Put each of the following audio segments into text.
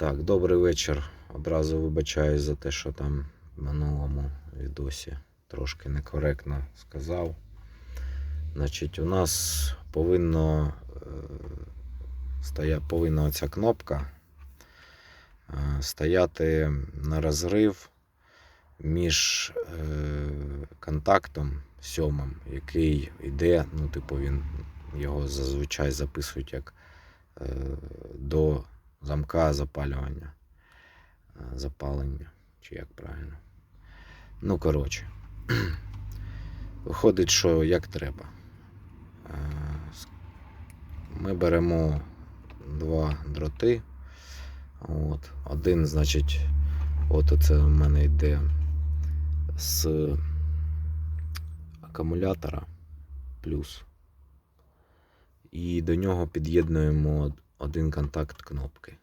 Так, добрий вечір. Одразу вибачаюсь за те, що там в минулому відосі трошки некоректно сказав. Значить, у нас повинно е, стоя, повинна ця кнопка е, стояти на розрив між е, контактом сьомим, який йде, ну, типу, він його зазвичай записують як до замка запалювання. е, Запалення, чи як правильно. Ну, коротше. Виходить, що як треба. Е, Ми беремо два дроти. От. Один, значить, от оце в мене йде з акумулятора плюс. І до нього під'єднуємо один контакт кнопки.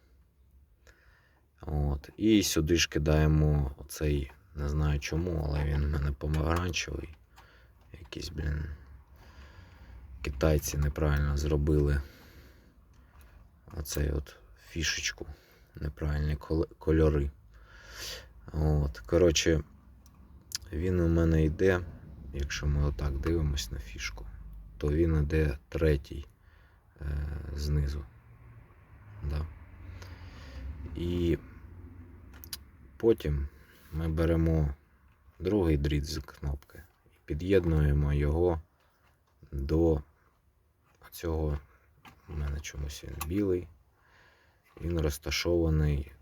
От. І сюди ж кидаємо оцей, не знаю чому, але він в мене помаранчевий. Якийсь, блін. Китайці неправильно зробили оцей от фішечку. Неправильні кольори. От. Коротше, він у мене йде, якщо ми отак дивимось на фішку, то він йде третій е, знизу. І потім ми беремо другий дріт з кнопки і під'єднуємо його до цього. У мене чомусь він білий. Він розташований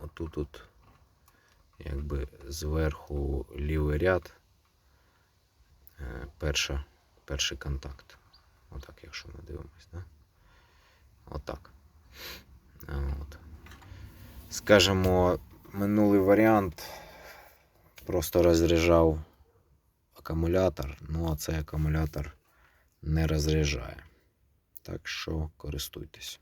отут от, якби зверху лівий ряд. Е, Перша, перший контакт. Отак, якщо ми дивимось, да? Отак. А, От. Скажемо, минулий варіант просто розряджав акумулятор, ну а цей акумулятор не розряджає. Так що користуйтесь.